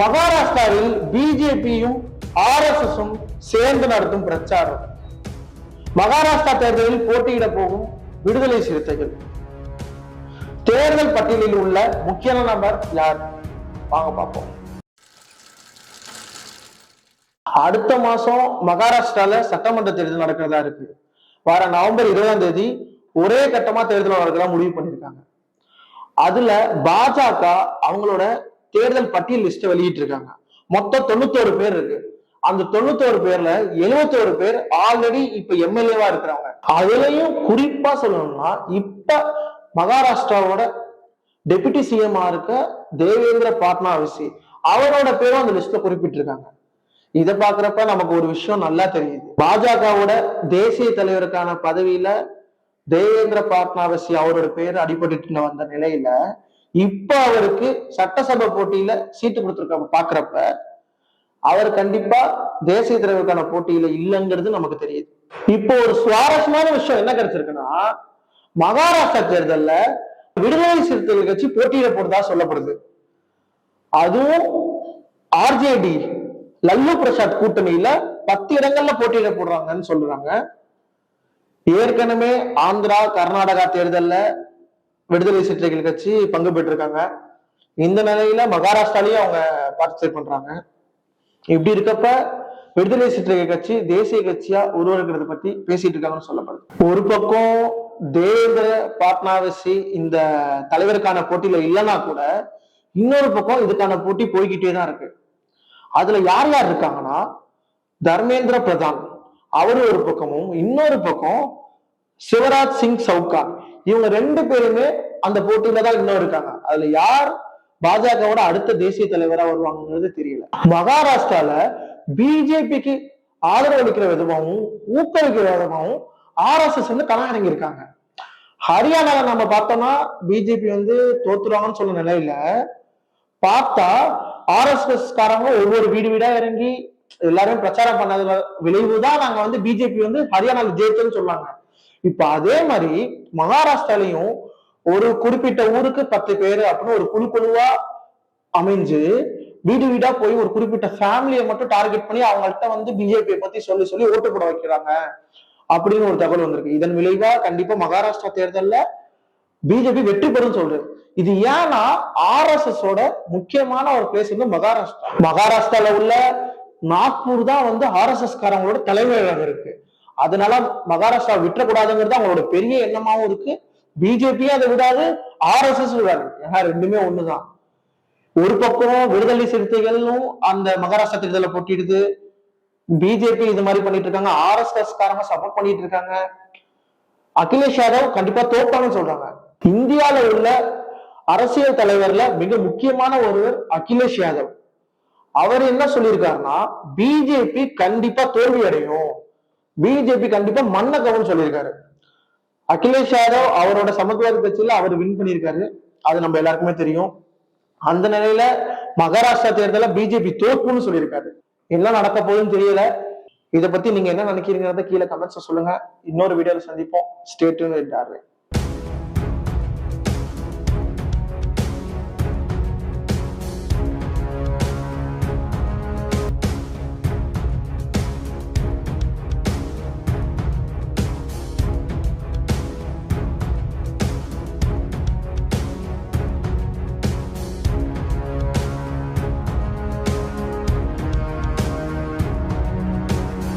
மகாராஷ்டிராவில் பிஜேபியும் ஆர்எஸ்எஸும் சேர்ந்து நடத்தும் பிரச்சாரம். மகாராஷ்டிரா தேர்தலில் போட்டியிட போகும் விடுதலை சிறுத்தைகள். தேர்தல் பட்டியலில் உள்ள முக்கிய நபர் யார்? வாங்க பார்ப்போம். அடுத்த மாசம் மகாராஷ்டிரால சட்டமன்ற தேர்தல் நடக்கிறதா இருக்கு. வர நவம்பர் இருபதாம் தேதி ஒரே கட்டமா தேர்தல் நடக்கிறதா முடிவு பண்ணிருக்காங்க அதுல பாஜக அவங்களோட தேர்தல் பட்டியல் லிஸ்ட்டை வெளியிட்டு இருக்காங்க மொத்தம் தொண்ணூத்தோரு பேர் இருக்கு. அந்த தொண்ணூத்தோரு பேர்ல எழுபத்தோரு பேர் ஆல்ரெடி இப்ப எம்எல்ஏவா இருக்கிறவங்க அதுலயும் குறிப்பா சொல்லணும்னா இப்ப மகாராஷ்டிராவோட டெபுட்டி சிஎம்ஆ இருக்க தேவேந்திர பாட்னாவிசி அவரோட பேரும் அந்த லிஸ்ட்ல குறிப்பிட்டிருக்காங்க. இதை பாக்குறப்ப நமக்கு ஒரு விஷயம் நல்லா தெரியுது. பாஜகவோட தேசிய தலைவருக்கான பதவியில தேவேந்திர பாட்னாவசி அவரோட பேர் அடிபட்டு வந்த நிலையில இப்ப அவருக்கு சட்டசபை போட்டியில சீட்டு கொடுத்துருக்க பாக்குறப்ப அவர் கண்டிப்பா தேசிய தலைவருக்கான போட்டியில இல்லைங்கிறது நமக்கு தெரியுது. இப்போ ஒரு சுவாரஸ்யமான விஷயம் என்ன கிடைச்சிருக்குன்னா மகாராஷ்டிரா தேர்தல்ல விடுதலை சிறுத்தைகள் கட்சி போட்டியிட போறதா சொல்லப்படுது. அதுவும் ஆர்ஜேடி லல்லு பிரசாத் கூட்டணியில பத்து இடங்கள்ல போட்டியிட போடுறாங்கன்னு சொல்றாங்க. ஏற்கனவே ஆந்திரா கர்நாடகா தேர்தல்ல விடுதலை சிறுத்தைகள் கட்சி பங்கு பெற்றிருக்காங்க. இந்த நிலையில மகாராஷ்டிராலையும் அவங்க பார்ட்டிசிபேட் பண்றாங்க. இப்படி இருக்கப்ப விடுதலை சிறுத்தைகள் கட்சி தேசிய கட்சியா உருவாக்குறது பத்தி பேசிட்டு இருக்காங்கன்னு சொல்லப்படுது. ஒரு பக்கம் தேவேந்திர பாட்னாவசி இந்த தலைவருக்கான போட்டியில இல்லைன்னா கூட இன்னொரு பக்கம் இதுக்கான போட்டி போய்கிட்டே தான் இருக்கு. அதுல யார் யார் இருக்காங்கன்னா தர்மேந்திர பிரதான். அவரு ஒரு பக்கமும் இன்னொரு பக்கம் சிவராஜ் சிங் சவுகான். இவங்க ரெண்டு பேருமே அந்த போட்டியில தான் இன்னும் இருக்காங்க. அதுல யார் பாஜகவோட அடுத்த தேசிய தலைவரா வருவாங்கிறது தெரியல. மகாராஷ்டிரால பிஜேபிக்கு ஆதரவு அளிக்கிற விதமாகவும் ஊக்குவிக்கிற விதமாகவும் எஸ் வந்து களமிறங்கி இருக்காங்க ஹரியானால நம்ம பார்த்தோம்னா பிஜேபி வந்து தோத்துருவாங்கன்னு சொன்ன நிலையில பார்த்தா ஆர்எஸ்எஸ் காரங்க ஒவ்வொரு வீடு வீடா இறங்கி எல்லாரும் பிரச்சாரம் பண்ணதுல விளைவுதான் நாங்க வந்து பிஜேபி வந்து ஹரியானால ஜெயிச்சோன்னு சொன்னாங்க இப்ப அதே மாதிரி மகாராஷ்டிராலையும் ஒரு குறிப்பிட்ட ஊருக்கு பத்து பேர் அப்படின்னு ஒரு குழு குழுவா அமைஞ்சு வீடு வீடா போய் ஒரு குறிப்பிட்ட ஃபேமிலியை மட்டும் டார்கெட் பண்ணி அவங்கள்ட்ட வந்து பிஜேபியை பத்தி சொல்லி சொல்லி ஓட்டு போட வைக்கிறாங்க அப்படின்னு ஒரு தகவல் வந்திருக்கு. இதன் விளைவா கண்டிப்பா மகாராஷ்டிரா தேர்தல்ல பிஜேபி வெற்றி பெறும் சொல்றது இது ஏன்னா ஆர்எஸ்எஸ் ஓட முக்கியமான ஒரு பிளேஸ் வந்து மகாராஷ்டிரா. மகாராஷ்டிரால உள்ள நாக்பூர் தான் வந்து ஆர்எஸ்எஸ் காரங்களோட தலைமையகம் இருக்கு. அதனால மகாராஷ்டிரா விட்டுறக்கூடாதுங்கிறது அவங்களோட பெரிய எண்ணமாவும் இருக்கு. பிஜேபியும் அதை விடாது ஆர்எஸ்எஸ் விடாது. ஏன்னா ரெண்டுமே ஒண்ணுதான். ஒரு பக்கம் விடுதலை சிறுத்தைகளும் அந்த மகாராஷ்டிரா தேர்தலை போட்டிடுது. பிஜேபி இது மாதிரி பண்ணிட்டு இருக்காங்க. ஆர்எஸ்எஸ் காரங்க சப்போர்ட் பண்ணிட்டு இருக்காங்க. அகிலேஷ் யாதவ் கண்டிப்பா தோப்பாங்கன்னு சொல்றாங்க. இந்தியால உள்ள அரசியல் தலைவர்ல மிக முக்கியமான ஒருவர் அகிலேஷ் யாதவ். அவர் என்ன சொல்லியிருக்காருன்னா பிஜேபி கண்டிப்பா தோல்வி அடையும் பிஜேபி கண்டிப்பா மண்ண கவுன்னு சொல்லியிருக்காரு. அகிலேஷ் யாதவ் அவரோட சமத்துவாத கட்சியில அவர் வின் பண்ணியிருக்காரு. அது நம்ம எல்லாருக்குமே தெரியும். அந்த நிலையில மகாராஷ்டிரா தேர்தல பிஜேபி தோற்கும்னு சொல்லியிருக்காரு. என்ன நடக்க போகுதுன்னு தெரியல. இதை பத்தி நீங்க என்ன நினைக்கிறீங்கிறத கீழே கமெண்ட்ஸ் சொல்லுங்க. இன்னொரு வீடியோல சந்திப்போம். ஸ்டேட்டு